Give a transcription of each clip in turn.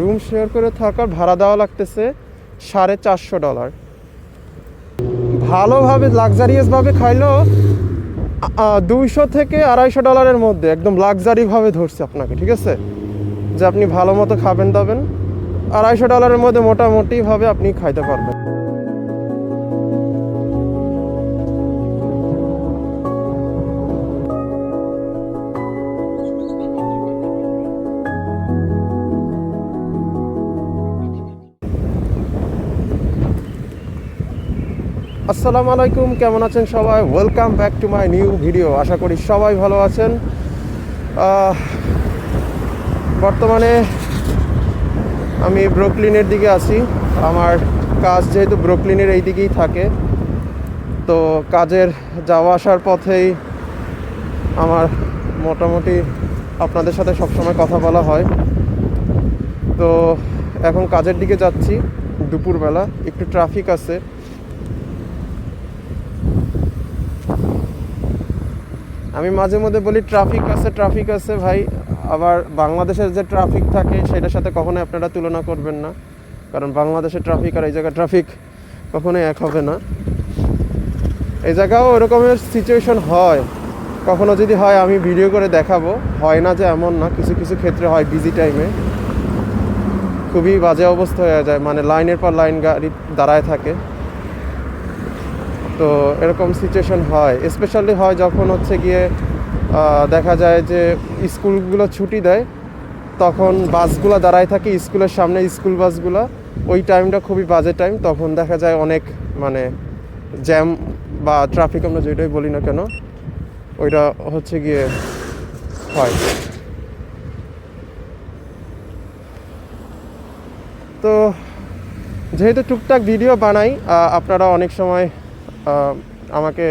Room share করে থাকার ভাড়া দেওয়া লাগতেছে সাড়ে চারশো ডলার। ভালোভাবে লাক্সারিয়াসভাবে খাইলেও দুইশো থেকে আড়াইশো ডলারের মধ্যে, একদম লাক্সারিভাবে ধরছে আপনাকে, ঠিক আছে? যে আপনি ভালো মতো খাবেন দাবেন, আড়াইশো ডলারের মধ্যে মোটামুটিভাবে আপনি খাইতে পারবেন। আসসালামু আলাইকুম, কেমন আছেন সবাই? Welcome back to my new video আশা করি সবাই ভালো আছেন। বর্তমানে আমি ব্রুকলিনের দিকে আছি। আমার কাজ যেহেতু ব্রুকলিনের এই দিকেই থাকে, তো কাজের যাওয়া আসার পথেই আমার মোটামুটি আপনাদের সাথে সবসময় কথা বলা হয়। তো এখন কাজের দিকে যাচ্ছি, দুপুরবেলা। একটু ট্রাফিক আছে। আমি মাঝে মধ্যে বলি ট্রাফিক আছে ট্রাফিক আছে ভাই। আবার বাংলাদেশের যে ট্রাফিক থাকে, সেটার সাথে কখনোই আপনারা তুলনা করবেন না। কারণ বাংলাদেশের ট্রাফিক আর এই জায়গায় ট্রাফিক কখনোই এক হবে না। এই জায়গাও ওরকমের সিচুয়েশন হয়। কখনো যদি হয়, আমি ভিডিও করে দেখাবো। হয় না যে এমন না, কিছু কিছু ক্ষেত্রে হয় বিজি টাইমে খুবই বাজে অবস্থা হয়ে যায়। মানে লাইনের পর লাইন গাড়ি দাঁড়ায় থাকে। তো এরকম সিচুয়েশন হয়। স্পেশালি হয় যখন হচ্ছে গিয়ে দেখা যায় যে স্কুলগুলো ছুটি দেয়, তখন বাসগুলো দাঁড়ায় থাকে স্কুলের সামনে, স্কুল বাসগুলো। ওই টাইমটা খুবই বাজে টাইম তখন দেখা যায় অনেক মানে জ্যাম বা ট্রাফিক আমরা যেটাই বলি না কেন, ওইটা হচ্ছে গিয়ে হয়। তো, যেহেতু টুকটাক ভিডিও বানাই আপনারা অনেক সময় আমাকে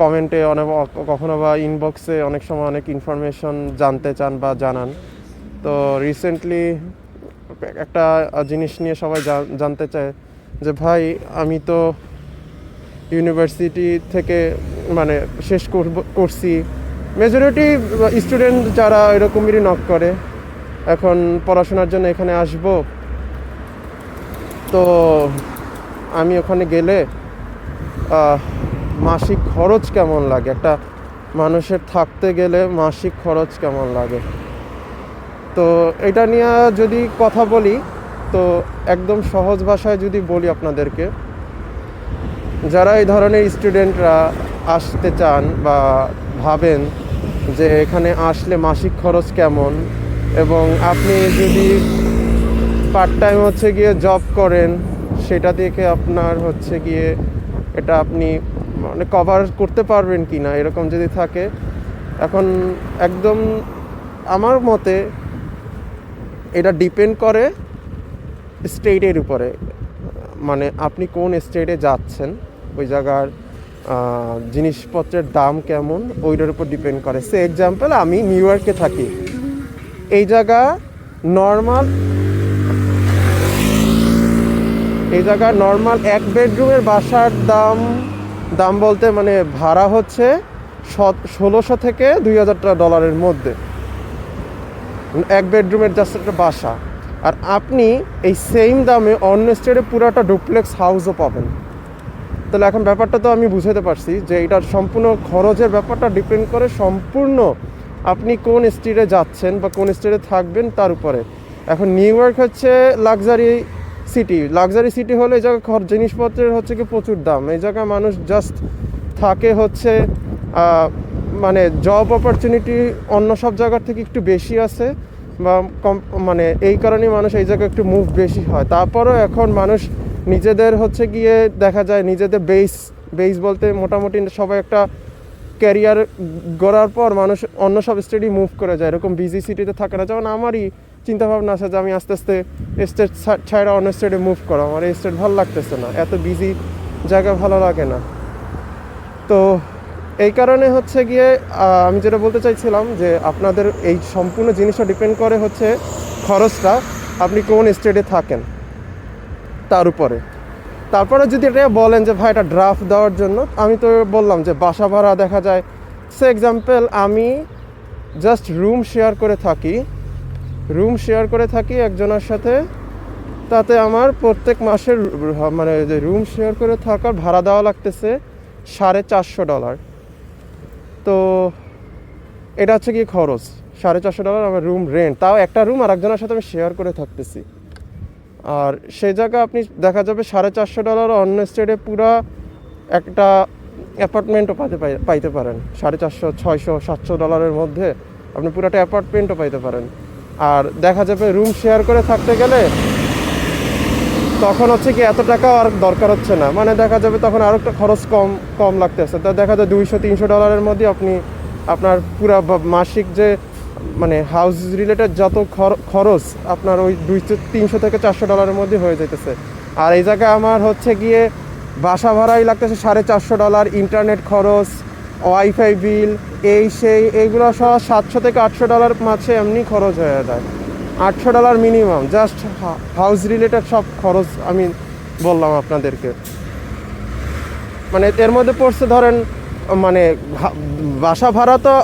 কমেন্টে অনেক কখনো বা ইনবক্সে অনেক সময় অনেক ইনফরমেশন জানতে চান বা জানান। তো রিসেন্টলি একটা জিনিস নিয়ে সবাই জানতে চায় যে, ভাই, আমি তো ইউনিভার্সিটি থেকে মানে শেষ করব করছি। মেজরিটি স্টুডেন্ট যারা এরকমই নক করে, এখন পড়াশোনার জন্য এখানে আসব? তো আমি ওখানে গেলে মাসিক খরচ কেমন লাগে? একটা মানুষের থাকতে গেলে মাসিক খরচ কেমন লাগে? তো এটা নিয়ে যদি কথা বলি, তো একদম সহজ ভাষায় যদি বলি আপনাদেরকে, যারা এই ধরনের স্টুডেন্টরা আসতে চান বা ভাবেন যে এখানে আসলে মাসিক খরচ কেমন এবং আপনি যদি পার্ট টাইম হচ্ছে গিয়ে জব করেন, সেটা দেখে আপনার হচ্ছে গিয়ে এটা আপনি মানে কভার করতে পারবেন কি না এরকম যদি থাকে। এখন একদম আমার মতে এটা ডিপেন্ড করে স্টেটের উপরে। মানে আপনি কোন স্টেটে যাচ্ছেন, ওই জায়গার জিনিসপত্রের দাম কেমন, ওইটার উপর ডিপেন্ড করে। সে এক্সাম্পল আমি নিউ ইয়র্কে থাকি। এই জায়গা নর্মাল এই জায়গায় নর্মাল এক বেডরুমের বাসার দাম দাম বলতে মানে ভাড়া হচ্ছে ষোলোশো থেকে দুই হাজার ডলারের মধ্যে। এক বেডরুমের জাস্ট একটা বাসা। আর আপনি এই সেম দামে অন্য স্টেটে পুরোটা ডুপ্লেক্স হাউসও পাবেন। তাহলে এখন ব্যাপারটা তো আমি বুঝাতে পারছি যে এটার সম্পূর্ণ খরচের ব্যাপারটা ডিপেন্ড করে সম্পূর্ণ আপনি কোন স্টেটে যাচ্ছেন বা কোন স্টেটে থাকবেন তার উপরে। এখন নিউ ইয়র্ক হচ্ছে লাক্সারি সিটি লাক্সারি সিটি হলে এই জায়গায় খর- জিনিসপত্রের হচ্ছে কি প্রচুর দাম। এই জায়গায় মানুষ জাস্ট থাকে হচ্ছে মানে জব অপরচুনিটি অন্য সব জায়গার থেকে একটু বেশি আছে বা কম মানে এই কারণেই মানুষ এই জায়গায় একটু মুভ বেশি হয়। তারপরও এখন মানুষ নিজেদের হচ্ছে গিয়ে দেখা যায় নিজেদের বেস বেস বলতে মোটামুটি সবাই একটা ক্যারিয়ার গড়ার পর মানুষ অন্য সব স্টেটই মুভ করে যায়। এরকম বিজি সিটিতে থাকে না। যেমন আমারই চিন্তা ভাবনা আছে যে আমি আস্তে আস্তে স্টেট ছাড়া অন্য স্টেটে মুভ করা আমার এই স্টেট ভালো লাগতেছে না। এত বিজি জায়গা ভালো লাগে না। তো এই কারণে হচ্ছে গিয়ে আমি যেটা বলতে চাইছিলাম যে আপনাদের এই সম্পূর্ণ জিনিসটা ডিপেন্ড করে হচ্ছে খরচটা আপনি কোন স্টেটে থাকেন তার উপরে। তারপরে যদি এটা বলেন যে, ভাই, এটা ড্রাফট দেওয়ার জন্য, আমি তো বললাম যে, বাসা ভাড়া দেখা যায়। সে এক্সাম্পল আমি জাস্ট রুম শেয়ার করে থাকি। রুম শেয়ার করে থাকি একজনের সাথে, তাতে আমার প্রত্যেক মাসের মানে যে রুম শেয়ার করে থাকার ভাড়া দেওয়া লাগতেছে সাড়ে চারশো ডলার তো এটা হচ্ছে কি খরচ, সাড়ে চারশো ডলার আমার রুম রেন্ট তাও একটা রুম আর একজনের সাথে আমি শেয়ার করে থাকতেছি। আর সেই জায়গা আপনি দেখা যাবে সাড়ে চারশো ডলার অন্য স্টেটে পুরা একটা অ্যাপার্টমেন্টও পাই- পাইতে পারেন। সাড়ে চারশো, ছয়শো, সাতশো ডলারের মধ্যে আপনি পুরাটা অ্যাপার্টমেন্টও পাইতে পারেন। আর দেখা যাবে রুম শেয়ার করে থাকতে গেলে তখন হচ্ছে কি এত টাকা আর দরকার হচ্ছে না। মানে দেখা যাবে তখন আরও একটা খরচ কম কম লাগতেছে। তা দেখা যায় দুইশো, তিনশো ডলারের মধ্যে আপনি আপনার পুরা মাসিক যে মানে হাউস রিলেটেড যত খর- খরচ আপনার ওই দুইশো তিনশো থেকে চারশো ডলারের মধ্যে হয়ে যেতেছে আর এই জায়গায় আমার হচ্ছে গিয়ে বাসা ভাড়াই লাগতেছে সাড়ে চারশো ডলার ইন্টারনেট খরচ ওয়াইফাই বিল, এই সেই এইগুলো সহ সাতশো থেকে আটশো ডলার মাঝে এমনি খরচ হয়ে যায়। আটশো dollar minimum just house related সব খরচ আমি বললাম আপনাদেরকে। মানে এর মধ্যে পড়ছে ধরেন মানে বাসা ভাড়া তো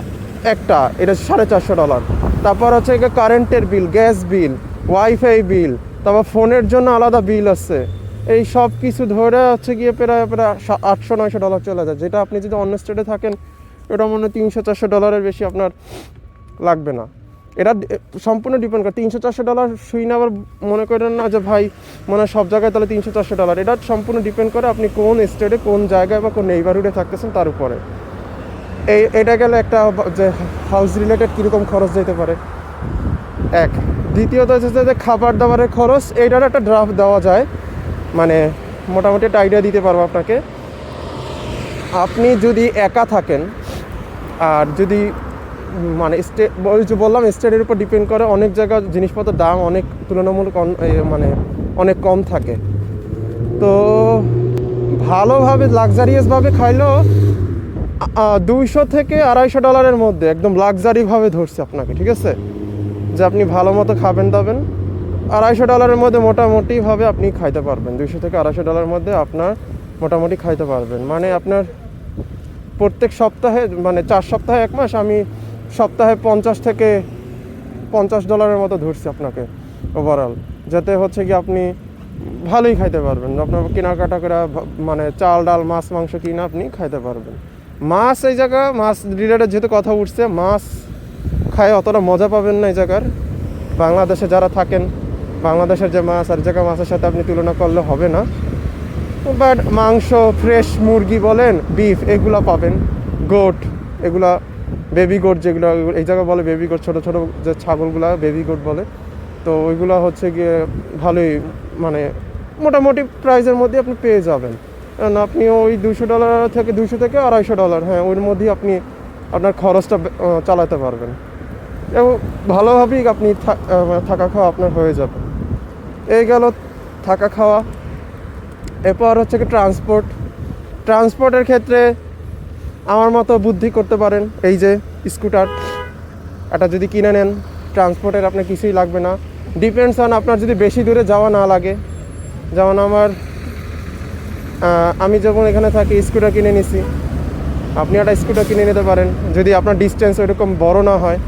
একটা, এটা সাড়ে চারশো ডলার তারপর হচ্ছে কারেন্টের বিল গ্যাস বিল ওয়াইফাই বিল তারপর ফোনের জন্য আলাদা বিল আছে। এই সব কিছু ধরে হচ্ছে গিয়ে প্রায় প্রায় আটশো, নয়শো ডলার চলে যায়। যেটা আপনি যদি অন্য স্টেটে থাকেন এটা মনে হয় তিনশো, চারশো ডলারের বেশি আপনার লাগবে না। এটা সম্পূর্ণ ডিপেন্ড করে। তিনশো, চারশো ডলার শুই না আবার মনে করেন না যে, ভাই, মনে হয় সব জায়গায় তাহলে তিনশো, চারশো ডলার এটা সম্পূর্ণ ডিপেন্ড করে আপনি কোন স্টেটে কোন জায়গায় বা কোন নেইবারহুডে থাকতেছেন তার উপরে। এই, এটা গেলে একটা যে হাউস রিলেটেড কীরকম খরচ যেতে পারে? এক। দ্বিতীয়ত হচ্ছে যে খাবার দাবারের খরচ, এইটার একটা ড্রাফট দেওয়া যায়। মানে মোটামুটি একটা আইডিয়া দিতে পারব আপনাকে। আপনি যদি একা থাকেন, আর যদি মানে স্টে, ওই যে বললাম স্টেটের উপর ডিপেন্ড করে অনেক জায়গায় জিনিসপত্রের দাম অনেক তুলনামূলক মানে অনেক কম থাকে। তো ভালোভাবে লাক্সারিয়াসভাবে খাইলেও দুইশো থেকে আড়াইশো ডলারের মধ্যে, একদম লাক্সারিভাবে ধরছে আপনাকে, ঠিক আছে? যে আপনি ভালো মতো খাবেন দাবেন। আড়াইশো ডলারের মধ্যে মোটামুটিভাবে আপনি খাইতে পারবেন। দুইশো থেকে আড়াইশো ডলারের মধ্যে আপনার মোটামুটি খাইতে পারবেন। মানে আপনার প্রত্যেক সপ্তাহে মানে চার সপ্তাহে এক মাস, আমি সপ্তাহে পঞ্চাশ থেকে পঞ্চাশ ডলারের মতো ধরছি আপনাকে ওভারঅল যাতে হচ্ছে কি আপনি ভালোই খাইতে পারবেন। আপনার কেনাকাটা করে মানে চাল, ডাল, মাছ, মাংস কিনে আপনি খাইতে পারবেন। মাছ এই জায়গা, মাছ রিলেটেড যেহেতু কথা উঠছে, মাছ খায় অতটা মজা পাবেন না এই জায়গার। বাংলাদেশে যারা থাকেন বাংলাদেশের যে মাছ আর এই জায়গার মাছের সাথে আপনি তুলনা করলে হবে না। বাট মাংস, ফ্রেশ মুরগি বলেন, বিফ, এগুলো পাবেন। গোট, এগুলা বেবি গোট যেগুলো, এই জায়গায় বলে বেবি গোট ছোটো ছোটো যে ছাগলগুলা বেবি গোট বলে। তো ওইগুলো হচ্ছে গিয়ে ভালোই মানে মোটামুটি প্রাইসের মধ্যে আপনি পেয়ে যাবেন। কারণ আপনি ওই দুশো ডলার থেকে দুশো থেকে আড়াইশো ডলার হ্যাঁ ওর মধ্যেই আপনি আপনার খরচটা চালাতে পারবেন। এবং ভালোভাবেই আপনি থাকা খাওয়া আপনার হয়ে যাবে। এই গেল থাকা খাওয়া। এরপর হচ্ছে কি ট্রান্সপোর্ট ট্রান্সপোর্টের ক্ষেত্রে আমার মতো বুদ্ধি করতে পারেন এই যে স্কুটার এটা যদি কিনে নেন ট্রান্সপোর্টের আপনার কিছুই লাগবে না। ডিপেন্ডস অন আপনার যদি বেশি দূরে যাওয়া না লাগে। যেমন আমার আমি যখন এখানে থাকি স্কুটার কিনে নিছি। আপনি একটা স্কুটার কিনে নিতে পারেন। যদি আপনার ডিস্টেন্স ওইরকম বড় না হয়,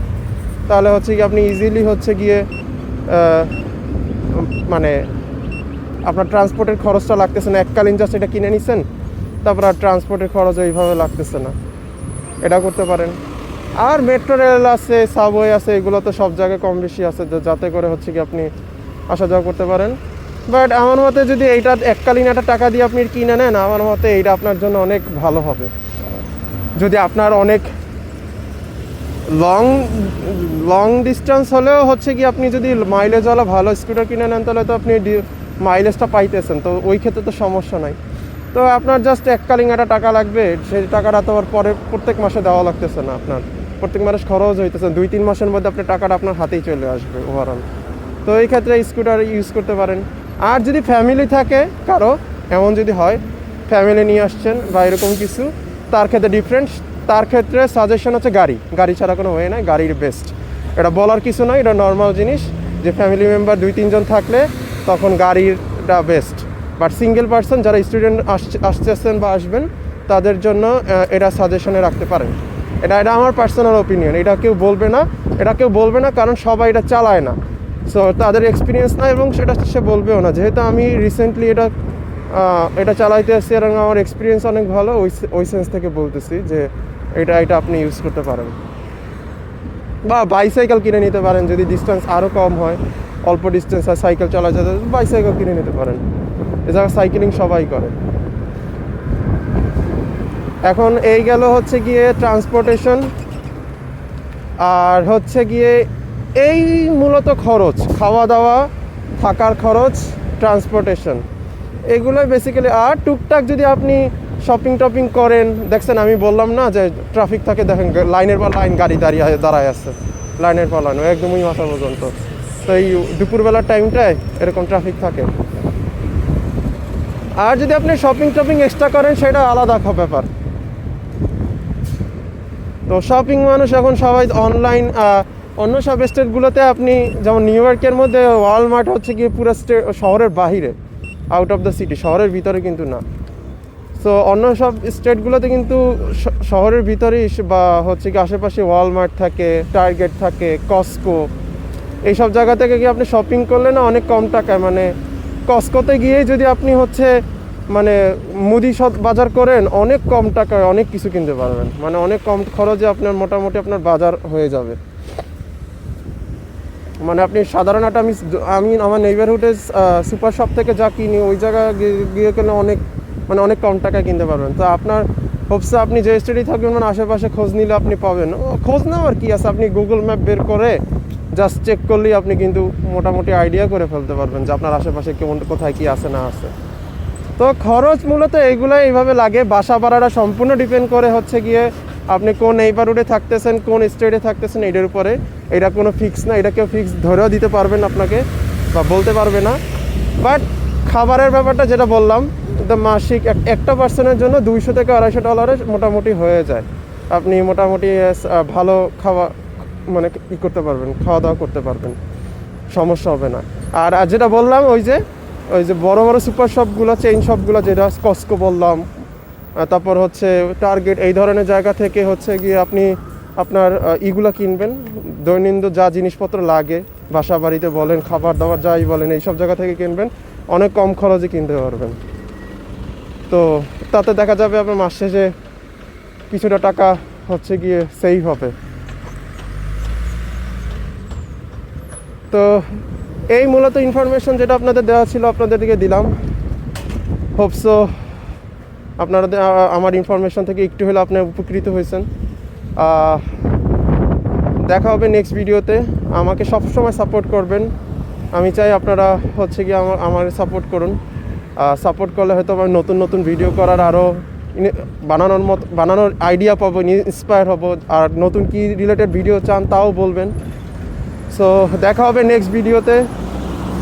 তাহলে হচ্ছে কি আপনি ইজিলি হচ্ছে গিয়ে মানে আপনার ট্রান্সপোর্টের খরচটা লাগতেছে না। এককালীন জাস্ট এটা কিনে নিছেন, তারপর আর ট্রান্সপোর্টের খরচ ওইভাবে লাগতেছে না। এটা করতে পারেন। আর মেট্রো রেল আছে সাবওয়ে আছে, এগুলো তো সব জায়গায় কম বেশি আছে যাতে করে হচ্ছে কি আপনি আসা যাওয়া করতে পারেন। বাট আমার মতে যদি এইটা এককালীন একটা টাকা দিয়ে আপনি কিনে নেন, আমার মতে এইটা আপনার জন্য অনেক ভালো হবে। যদি আপনার অনেক লং লং ডিস্টেন্স হলেও হচ্ছে কি আপনি যদি মাইলেজওয়ালা ভালো স্কুটার কিনে নেন, তাহলে তো আপনি মাইলেজটা পাইতেছেন। তো ওই ক্ষেত্রে তো সমস্যা নাই। তো আপনার জাস্ট এককালীন একটা টাকা লাগবে, সেই টাকাটা তো আবার পরে প্রত্যেক মাসে দেওয়া লাগতেছে না আপনার। প্রত্যেক মাসে খরচ হইতেছে, দুই, তিন মাসের মধ্যে আপনার টাকাটা আপনার হাতেই চলে আসবে ওভারঅল তো এই ক্ষেত্রে স্কুটার ইউজ করতে পারেন। আর যদি ফ্যামিলি থাকে, কারও, এমন যদি হয় ফ্যামিলি নিয়ে আসছেন বা এরকম কিছু, তার ক্ষেত্রে ডিফারেন্ট তার ক্ষেত্রে সাজেশন হচ্ছে গাড়ি। গাড়ি ছাড়া কোনো ওয়ে নাই, গাড়ির বেস্ট এটা বলার কিছু নয় এটা নর্মাল জিনিস যে ফ্যামিলি মেম্বার দুই, তিনজন থাকলে তখন গাড়িটা বেস্ট বাট সিঙ্গেল পার্সন যারা স্টুডেন্ট আসতেছেন বা আসবেন, তাদের জন্য এটা সাজেশনে রাখতে পারেন। এটা এটা আমার পার্সোনাল ওপিনিয়ন এটা কেউ বলবে না, এটা কেউ বলবে না, কারণ সবাই এটা চালায় না। সো তাদের এক্সপিরিয়েন্স না এবং সেটা সে বলবেও না। যেহেতু আমি রিসেন্টলি এটা এটা চালাইতে আসছি এবং আমার এক্সপিরিয়েন্স অনেক ভালো, ওই ওই সেন্স থেকে বলতেছি যে এটা এটা আপনি ইউজ করতে পারেন। বা বাইসাইকেল কিনে নিতে পারেন, যদি ডিস্টেন্স আরও কম হয়, অল্প ডিস্টেন্স আর সাইকেল চলা যেতে বাইসাইকেল কিনে নিতে পারেন। এছাড়া সাইকেলিং সবাই করে। এখন এই গেল হচ্ছে গিয়ে ট্রান্সপোর্টেশন আর হচ্ছে গিয়ে এই মূলত খরচ খাওয়া দাওয়া থাকার খরচ ট্রান্সপোর্টেশন এগুলোই বেসিক্যালি আর টুকটাক যদি আপনি শপিং টপিং করেন। দেখছেন, আমি বললাম না যে ট্রাফিক থাকে, দেখেন লাইনের পর লাইন গাড়ি দাঁড়িয়ে দাঁড়ায় আছে। লাইনের পর লাইন একদমই মাথা পর্যন্ত। তো এই দুপুরবেলার টাইমটায় এরকম ট্রাফিক থাকে। আর যদি আপনি শপিং টপিং এক্সট্রা করেন, সেটা আলাদা ব্যাপার। তো শপিং মানুষ এখন সবাই অনলাইন অন্য সব স্টেটগুলোতে আপনি যেমন নিউ ইয়র্কের মধ্যে ওয়ালমার্ট হচ্ছে গিয়ে পুরো স্টেট শহরের বাহিরে আউট অফ দ্য সিটি শহরের ভিতরে কিন্তু না। সো অন্য সব স্টেটগুলোতে কিন্তু শহরের ভিতরেই বা হচ্ছে কি আশেপাশে ওয়ালমার্ট থাকে টার্গেট থাকে কস্কো এইসব জায়গা থেকে গিয়ে আপনি শপিং করলে না অনেক কম টাকায়? মানে কস্কোতে গিয়ে যদি আপনি হচ্ছে মানে মুদি সৎ বাজার করেন, অনেক কম টাকায় অনেক কিছু কিনতে পারবেন। মানে অনেক কম খরচে আপনার মোটামুটি আপনার বাজার হয়ে যাবে। মানে আপনি সাধারণ একটা আমি আমি, আমার নেইবারহুডে সুপার শপ থেকে যা কিনি, ওই জায়গায় গিয়ে- গিয়ে কিনে অনেক মানে অনেক কম টাকায় কিনতে পারবেন। তো আপনার হোপসে আপনি যে স্টেডি থাকবেন মানে আশেপাশে খোঁজ নিলে আপনি পাবেন। খোঁজ নেওয়ার কি আছে? আপনি গুগল ম্যাপ বের করে জাস্ট চেক করলেই আপনি কিন্তু মোটামুটি আইডিয়া করে ফেলতে পারবেন যে আপনার আশেপাশে কেমন, কোথায় কি আছে না আছে। তো খরচ মূলত এইগুলো এইভাবে লাগে। বাসা ভাড়াটা সম্পূর্ণ ডিপেন্ড করে হচ্ছে গিয়ে আপনি কোন নেইবারহুডে থাকতেছেন, কোন স্টেটে থাকতেছেন, এটার উপরে। এটা কোনো ফিক্স না, এটা কেউ ফিক্স ধরেও দিতে পারবেন আপনাকে বা বলতে পারবে না। বাট খাবারের ব্যাপারটা যেটা বললাম তো মাসিক এক- একটা পার্সনের জন্য দুইশো থেকে আড়াইশো ডলারে মোটামুটি হয়ে যায়। আপনি মোটামুটি ভালো খাওয়া মানে ই করতে পারবেন, খাওয়া দাওয়া করতে পারবেন। সমস্যা হবে না। আর আর যেটা বললাম, ওই যে ওই যে বড় বড় সুপার শপগুলো চেইন শপগুলো যেটা কস্কো বললাম তারপর হচ্ছে টার্গেট এই ধরনের জায়গা থেকে হচ্ছে গিয়ে আপনি আপনার ইগুলো কিনবেন। দৈনন্দিন যা জিনিসপত্র লাগে বাসা বাড়িতে বলেন, খাবার দাবার যাই বলেন, এইসব জায়গা থেকে কিনবেন। অনেক কম খরচে কিনতে পারবেন। তো তাতে দেখা যাবে আপনার মাস শেষে কিছুটা টাকা হচ্ছে গিয়ে সেভ হবে। তো এই মূলত ইনফরমেশন যেটা আপনাদের দেওয়া ছিল আপনাদের দিকে দিলাম। হোপসো আপনারা আমার ইনফরমেশন থেকে একটু হলে আপনি উপকৃত হয়েছেন। দেখা হবে নেক্সট ভিডিওতে আমাকে সবসময় সাপোর্ট করবেন। আমি চাই আপনারা হচ্ছে গিয়ে আমার আমার সাপোর্ট করুন। সাপোর্ট করলে হয়তো আমি নতুন নতুন ভিডিও করার আরও বানানোর মত বানানোর আইডিয়া পাবো ইন্সপায়ার হব। আর নতুন কি রিলেটেড ভিডিও চান তাও বলবেন। সো দেখা হবে নেক্সট ভিডিওতে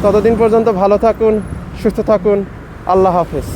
ততদিন পর্যন্ত ভালো থাকুন, সুস্থ থাকুন। আল্লাহ হাফেজ।